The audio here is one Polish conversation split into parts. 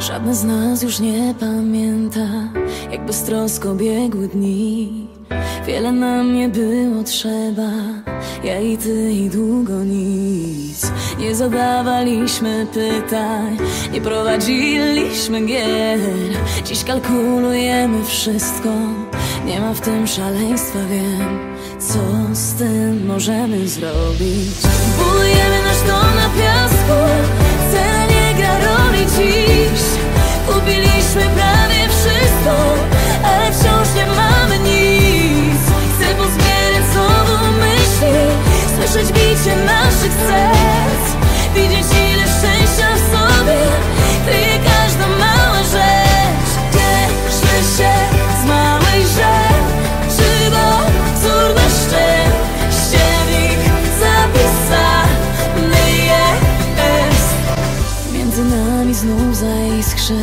Żadne z nas już nie pamięta, jak beztrosko biegły dni. Wiele nam nie było trzeba, ja i ty i długo nic. Nie zadawaliśmy pytań, nie prowadziliśmy gier. Dziś kalkulujemy wszystko, nie ma w tym szaleństwa, wiem. Co z tym możemy zrobić? Budujemy nasz dom na piasku, Nami znów zaiskrzy.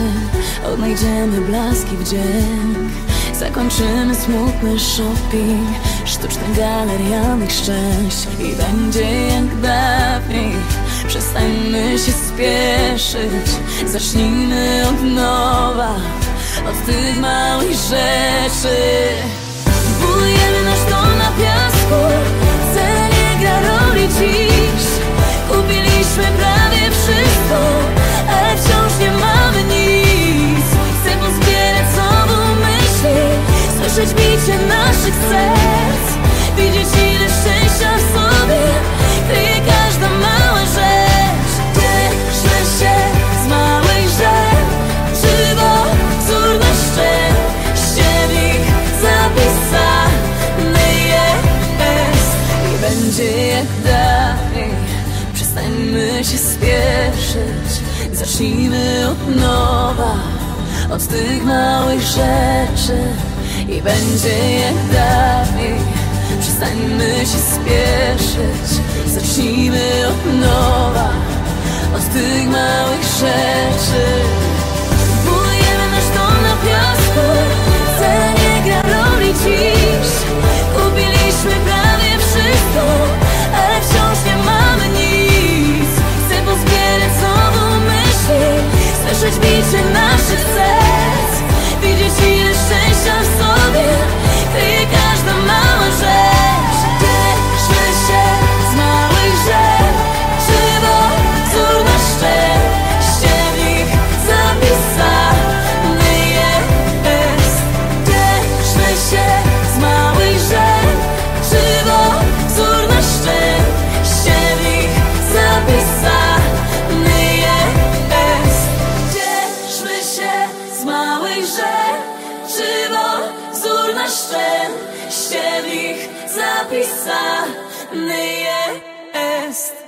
Odnajdziemy blaski wdzięk Zakończymy smutny shopping. Sztucznych galerianych szczęść. I będzie jak dawniej. Przestańmy się spieszyć. Zacznijmy od nowa. Od tych małych rzeczy naszych serc. Widzieć ile szczęścia w sobie Kryje każda mała rzecz. Cieszmy się z małej rzeczy. Bo wzór nasz szczęściewnik zapisany jest. I będzie jak dawniej Przestańmy się spieszyć. Zacznijmy od nowa Od tych małych rzeczy I będzie jak dawniej Przestańmy się spieszyć. Zacznijmy od nowa Od tych małych rzeczy. Budujemy nasz dom na piasku. Cena nie gra roli dziś. Kupiliśmy prawie wszystko Ale wciąż nie mamy nic. Chcę pozbierać znowu myśli Słyszeć bicie naszych szczęściewnik zapisany jest